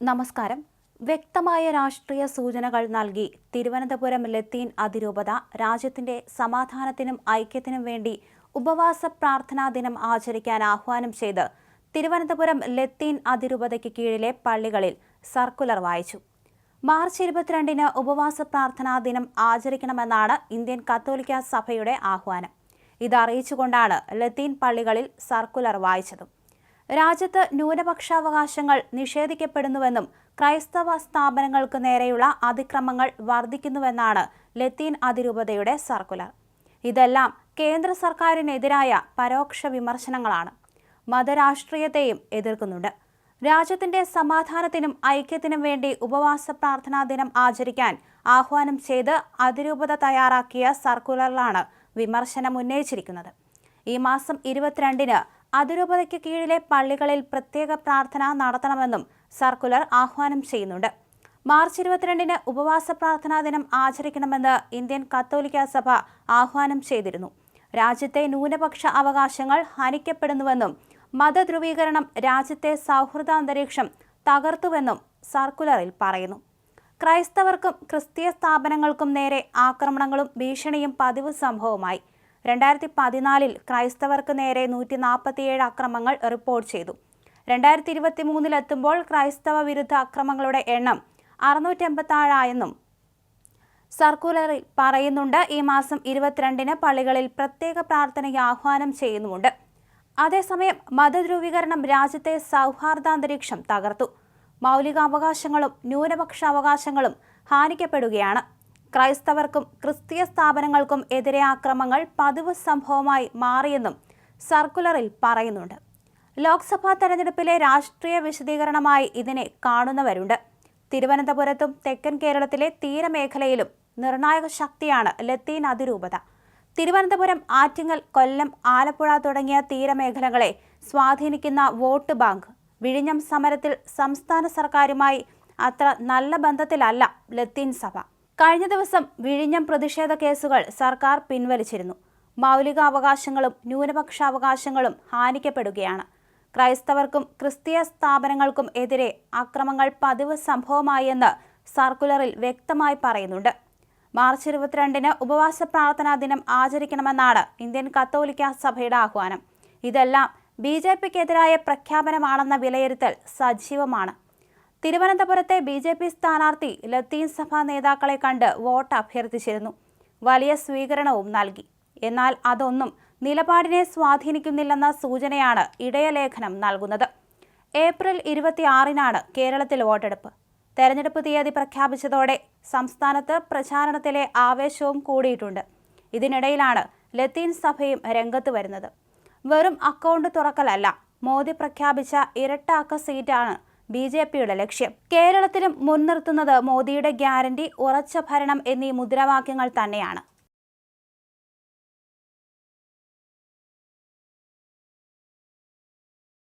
നമസ്കാരം. വ്യക്തമായ രാഷ്ട്രീയ സൂചനകൾ നൽകി തിരുവനന്തപുരം ലത്തീൻ അതിരൂപത രാജ്യത്തിന്റെ സമാധാനത്തിനും ഐക്യത്തിനും വേണ്ടി ഉപവാസ പ്രാർത്ഥനാ ദിനം ആചരിക്കാൻ ആഹ്വാനം ചെയ്ത് തിരുവനന്തപുരം ലത്തീൻ അതിരൂപതയ്ക്ക് കീഴിലെ പള്ളികളിൽ സർക്കുലർ വായിച്ചു. മാർച്ച് ഇരുപത്തിരണ്ടിന് ഉപവാസ പ്രാർത്ഥനാ ദിനം ആചരിക്കണമെന്നാണ് ഇന്ത്യൻ കത്തോലിക്ക സഭയുടെ ആഹ്വാനം. ഇതറിയിച്ചുകൊണ്ടാണ് ലത്തീൻ പള്ളികളിൽ സർക്കുലർ വായിച്ചതും. രാജ്യത്ത് ന്യൂനപക്ഷാവകാശങ്ങൾ നിഷേധിക്കപ്പെടുന്നുവെന്നും ക്രൈസ്തവ സ്ഥാപനങ്ങൾക്ക് നേരെയുള്ള അതിക്രമങ്ങൾ വർദ്ധിക്കുന്നുവെന്നാണ് ലത്തീൻ അതിരൂപതയുടെ സർക്കുലർ. ഇതെല്ലാം കേന്ദ്ര സർക്കാരിനെതിരായ പരോക്ഷ വിമർശനങ്ങളാണ്. മതരാഷ്ട്രീയത്തെയും എതിർക്കുന്നുണ്ട്. രാജ്യത്തിന്റെ സമാധാനത്തിനും ഐക്യത്തിനും വേണ്ടി ഉപവാസ പ്രാർത്ഥനാ ദിനം ആചരിക്കാൻ ആഹ്വാനം ചെയ്ത് അതിരൂപത തയ്യാറാക്കിയ സർക്കുലറിലാണ് വിമർശനം ഉന്നയിച്ചിരിക്കുന്നത് ഈ മാസം ഇരുപത്തിരണ്ടിന് അതിരൂപതയ്ക്ക് കീഴിലെ പള്ളികളിൽ പ്രത്യേക പ്രാർത്ഥന നടത്തണമെന്നും സർക്കുലർ ആഹ്വാനം ചെയ്യുന്നുണ്ട്. മാർച്ച് ഇരുപത്തിരണ്ടിന് ഉപവാസ പ്രാർത്ഥനാ ദിനം ആചരിക്കണമെന്ന് ഇന്ത്യൻ കത്തോലിക്ക സഭ ആഹ്വാനം ചെയ്തിരുന്നു. രാജ്യത്തെ ന്യൂനപക്ഷ അവകാശങ്ങൾ ഹനിക്കപ്പെടുന്നുവെന്നും മതധ്രുവീകരണം രാജ്യത്തെ സൗഹൃദ അന്തരീക്ഷം തകർത്തുവെന്നും സർക്കുലറിൽ പറയുന്നു. ക്രൈസ്തവർക്കും ക്രിസ്തീയ സ്ഥാപനങ്ങൾക്കും നേരെ ആക്രമണങ്ങളും ഭീഷണിയും പതിവ് സംഭവമായി രണ്ടായിരത്തി പതിനാലിൽ ക്രൈസ്തവർക്ക് നേരെ നൂറ്റി നാൽപ്പത്തിയേഴ് അക്രമങ്ങൾ റിപ്പോർട്ട് ചെയ്തു. രണ്ടായിരത്തി ഇരുപത്തി മൂന്നിലെത്തുമ്പോൾ ക്രൈസ്തവ വിരുദ്ധ അക്രമങ്ങളുടെ എണ്ണം അറുന്നൂറ്റെൺപത്താഴായെന്നും സർക്കുലറിൽ പറയുന്നുണ്ട്. ഈ മാസം ഇരുപത്തിരണ്ടിന് പള്ളികളിൽ പ്രത്യേക പ്രാർത്ഥനയ്ക്ക് ആഹ്വാനം ചെയ്യുന്നുമുണ്ട്. അതേസമയം മതധ്രുവീകരണം രാജ്യത്തെ സൗഹാർദ്ദാന്തരീക്ഷം തകർത്തു. മൗലികാവകാശങ്ങളും ന്യൂനപക്ഷാവകാശങ്ങളും ഹാനിക്കപ്പെടുകയാണ്. ക്രൈസ്തവർക്കും ക്രിസ്തീയ സ്ഥാപനങ്ങൾക്കും എതിരെ ആക്രമങ്ങൾ പതിവ് സംഭവമായി മാറിയെന്നും സർക്കുലറിൽ പറയുന്നുണ്ട്. ലോക്സഭാ തെരഞ്ഞെടുപ്പിലെ രാഷ്ട്രീയ വിശദീകരണമായി ഇതിനെ കാണുന്നവരുണ്ട്. തിരുവനന്തപുരത്തും തെക്കൻ കേരളത്തിലെ തീരമേഖലയിലും നിർണായക ശക്തിയാണ് ലത്തീൻ അതിരൂപത. തിരുവനന്തപുരം ആറ്റിങ്ങൽ കൊല്ലം ആലപ്പുഴ തുടങ്ങിയ തീരമേഖലകളെ സ്വാധീനിക്കുന്ന വോട്ട് ബാങ്ക് വിഴിഞ്ഞം സമരത്തിൽ സംസ്ഥാന സർക്കാരുമായി അത്ര നല്ല ബന്ധത്തിലല്ല ലത്തീൻ സഭ. കഴിഞ്ഞ ദിവസം വിഴിഞ്ഞം പ്രതിഷേധ കേസുകൾ സർക്കാർ പിൻവലിച്ചിരുന്നു. മൗലിക അവകാശങ്ങളും ന്യൂനപക്ഷാവകാശങ്ങളും ഹാനിക്കപ്പെടുകയാണ്. ക്രൈസ്തവർക്കും ക്രിസ്തീയ സ്ഥാപനങ്ങൾക്കും എതിരെ അക്രമങ്ങൾ പതിവ് സംഭവമായെന്ന് സർക്കുലറിൽ വ്യക്തമായി പറയുന്നുണ്ട്. മാർച്ച് ഇരുപത്തിരണ്ടിന് ഉപവാസ പ്രാർത്ഥനാ ദിനം ആചരിക്കണമെന്നാണ് ഇന്ത്യൻ കത്തോലിക്ക സഭയുടെ ആഹ്വാനം. ഇതെല്ലാം ബി ജെ പിക്കെതിരായ പ്രഖ്യാപനമാണെന്ന വിലയിരുത്തൽ സജീവമാണ്. തിരുവനന്തപുരത്തെ ബി ജെ പി സ്ഥാനാർത്ഥി ലത്തീൻ സഭാ നേതാക്കളെ കണ്ട് വോട്ട് അഭ്യർത്ഥിച്ചിരുന്നു. വലിയ സ്വീകരണവും നൽകി. എന്നാൽ അതൊന്നും നിലപാടിനെ സ്വാധീനിക്കുന്നില്ലെന്ന സൂചനയാണ് ഇടയലേഖനം നൽകുന്നത്. ഏപ്രിൽ ഇരുപത്തിയാറിനാണ് കേരളത്തിൽ വോട്ടെടുപ്പ്. തെരഞ്ഞെടുപ്പ് തീയതി പ്രഖ്യാപിച്ചതോടെ സംസ്ഥാനത്ത് പ്രചാരണത്തിലെ ആവേശവും കൂടിയിട്ടുണ്ട്. ഇതിനിടയിലാണ് ലത്തീൻ സഭയും രംഗത്ത് വരുന്നത്. വെറും അക്കൗണ്ട് തുറക്കലല്ല മോദി പ്രഖ്യാപിച്ച ഇരട്ട അക്ക സീറ്റാണ് ബി ജെ പിയുടെ ലക്ഷ്യം. കേരളത്തിലും മുൻനിർത്തുന്നത് മോദിയുടെ ഗ്യാരണ്ടി ഉറച്ച ഭരണം എന്നീ മുദ്രാവാക്യങ്ങൾ തന്നെയാണ്.